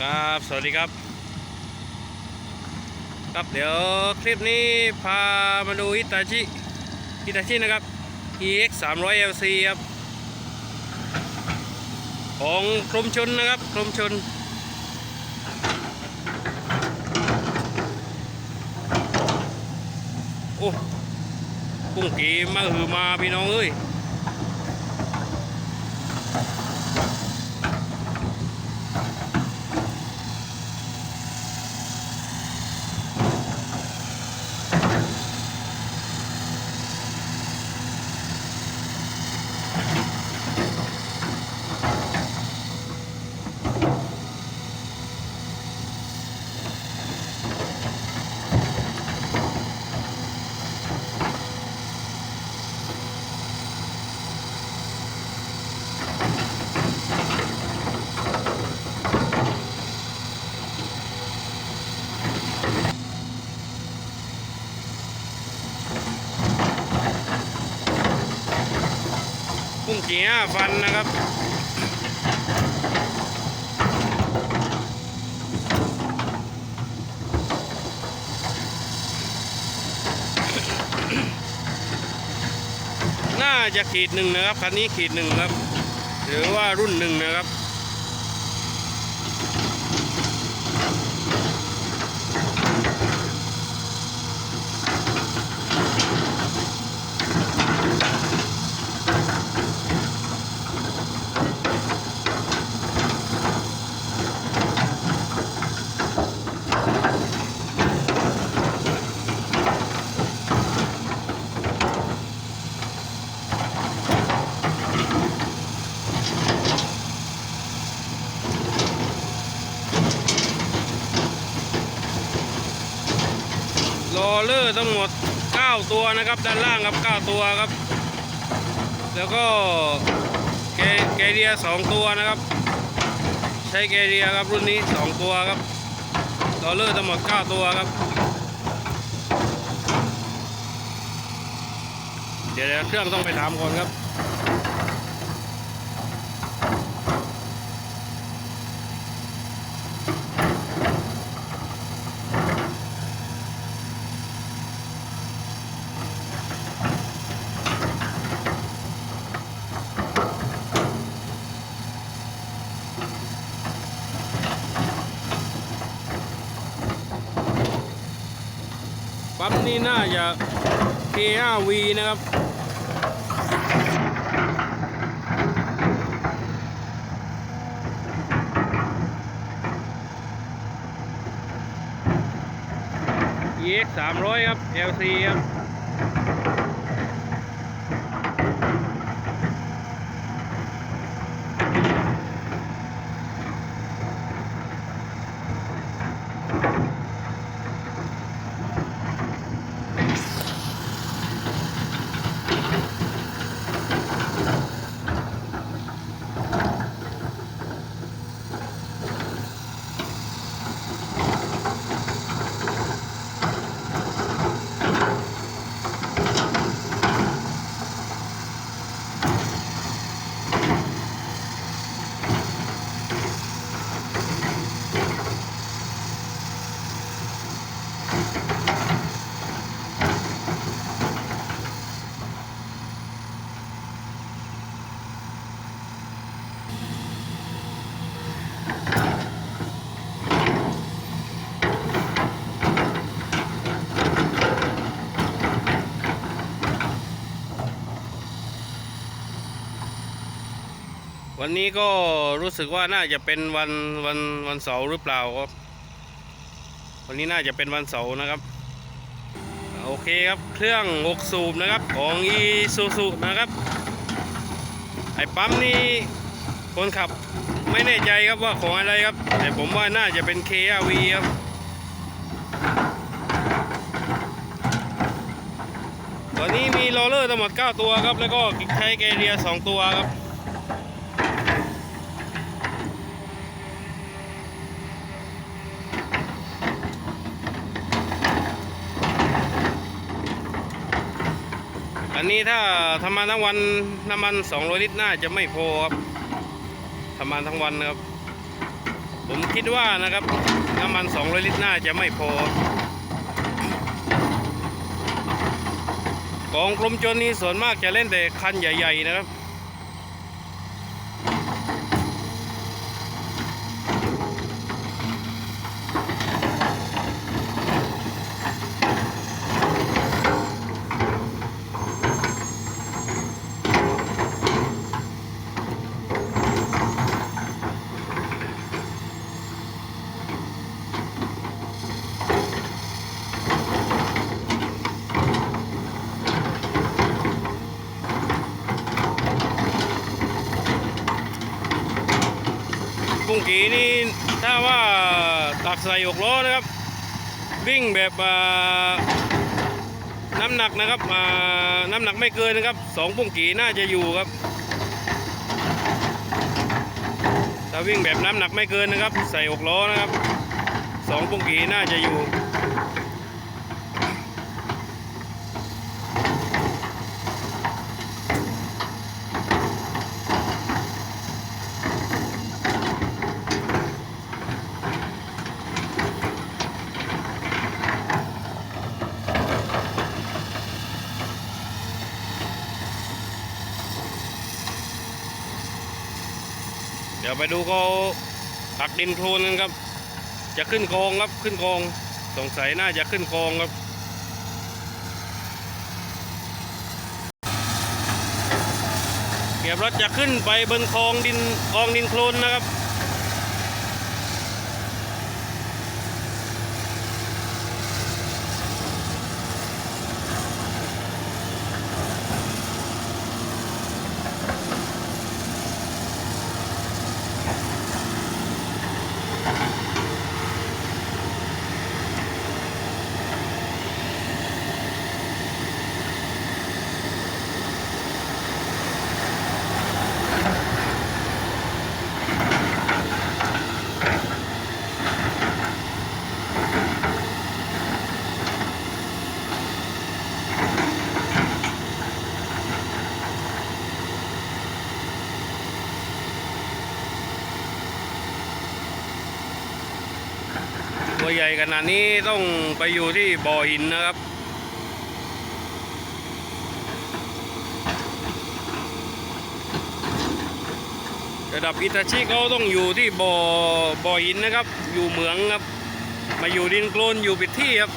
ครับ สวัสดีครับ ครับเดี๋ยวคลิปนี้พามาดูฮิตาชิฮิตาชินะครับ EX 300 LC ครับ ของกรมชนนะครับกรมชน โอ้กุ้งกีมาหือมาพี่น้องเอ้ย กุ้งกีห้าฟันนะครับน่าจะขีดหนึ่งนะครับคันนี้ขีดหนึ่งครับ หรือว่ารุ่นหนึ่งนะครับ ลอเลอร์ทั้งหมด 9 ตัวนะครับ ด้านล่างครับ 9 ตัวครับ แล้วก็เกเกเรีย2ตัวนะครับ ใช้เกเรียครับรุ่นนี้ 2 ตัวครับลอเลอร์ทั้งหมด 9 ตัวครับ เดี๋ยวเดี๋ยวเครื่องต้องไปถามก่อนครับ ปั๊มนี้น่าจะ K5V นะครับ EX 300 ครับ LC ครับ วันนี้ก็รู้สึกว่าน่าจะเป็นวันวันวันเสาร์หรือเปล่าครับ วันนี้น่าจะเป็นวันเสาร์นะครับ โอเคครับเครื่อง6สูบนะครับของอีซูซูนะครับไอ้ปั๊มนี้คนขับไม่แน่ใจครับว่าของอะไรครับ แต่ผมว่าน่าจะเป็น KRV ครับตอนนี้มีโรลเลอร์ทั้งหมด 9 ตัวครับ แล้วก็ใช้แกเรีย 2 ตัวครับ อันนี้ถ้าทำมาทั้งวันน้ำมัน200ลิตรน่าจะไม่พอครับทำมาทั้งวันนะครับ ผมคิดว่านะครับน้ำมัน200ลิตรน่าจะไม่พอกองกลมจนนี้ส่วนมากจะเล่นแต่คันใหญ่ ๆ นะครับ กุ้งกีนี่ถ้าว่าตักใส่หกล้อนะครับ วิ่งแบบน้ำหนักนะครับน้ำหนักไม่เกินนะครับสองปุ่งกีน่าจะอยู่ครับถ้าวิ่งแบบน้ำหนักไม่เกินนะครับ ใส่หกล้อนะครับสองปุ่งกีน่าจะอยู่ ดี๋ยวไปดูเขาตักดินโคลนกันครับ จะขึ้นกองครับขึ้นกอง สงสัยน่าจะขึ้นกองครับเกียบรถจะขึ้นไปบนคลองดินกองดินโคลนนะครับ ตัวใหญ่ขนาดนี้ต้องไปอยู่ที่บ่อหินนะครับ ระดับอิตาชิเขาต้องอยู่ที่บ่อบ่อหินนะครับ อยู่เหมืองครับ มาอยู่ดินโคลนอยู่ปิดที่ครับ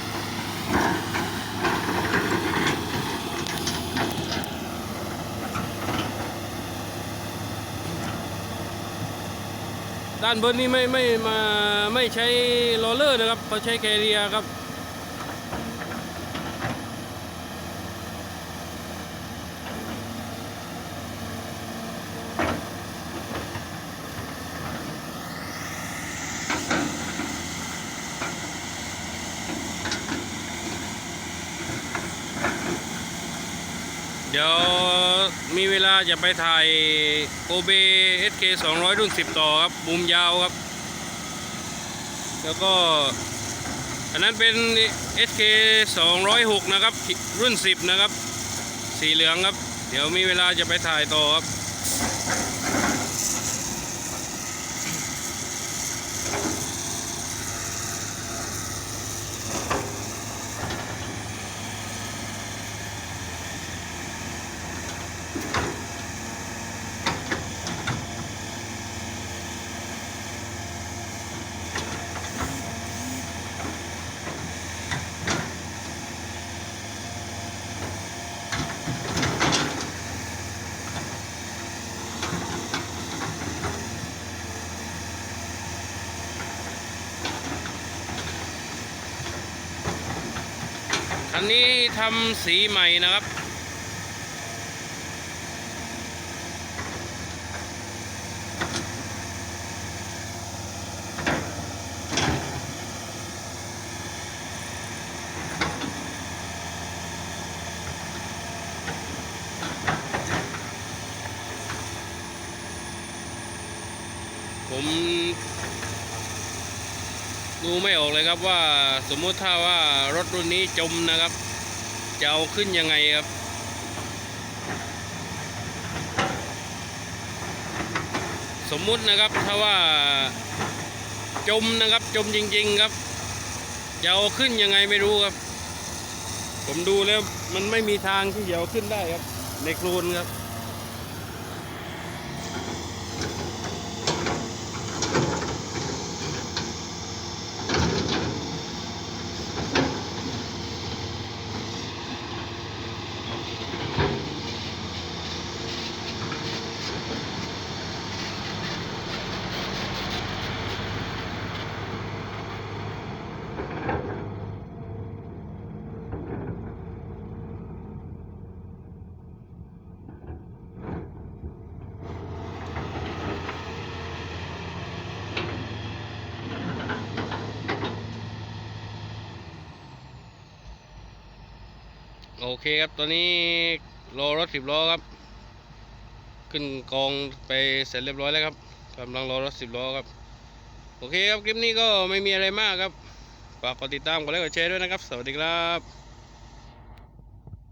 ด้านบนนี้ไม่ไม่มาไม่ใช้โรลเลอร์นะครับเขาใช้แคเรียครับเดี๋ยว มีเวลาจะไปถ่ายโกเบ SK 200รุ่น10ต่อครับมุมยาวครับ แล้วก็ อันนั้นเป็น SK 206 นะครับ รุ่น 10 นะครับ สีเหลืองครับ เดี๋ยวมีเวลาจะไปถ่ายต่อครับ นนี้ทำสีใหม่นะครับ ผม ดูไม่ออกเลยครับว่าสมมุติถ้าว่ารถรุ่นนี้จมนะครับ จะเอาขึ้นยังไงครับสมมุตินะครับถ้าว่าจมนะครับจมจริง ๆครับ จะเอาขึ้นยังไงไม่รู้ครับ ผมดูแล้วมันไม่มีทางที่จะเอาขึ้นได้ครับ ในโคลนครับ โอเคครับตอนนี้รอรถสิบล้อครับ ขึ้นกองไปเสร็จเรียบร้อยแล้วครับกำลังรอรถสิบล้อครับ โอเคครับคลิปนี้ก็ไม่มีอะไรมากครับฝากกดติดตามกดไลค์กดแชร์ด้วยนะครับ สวัสดีครับ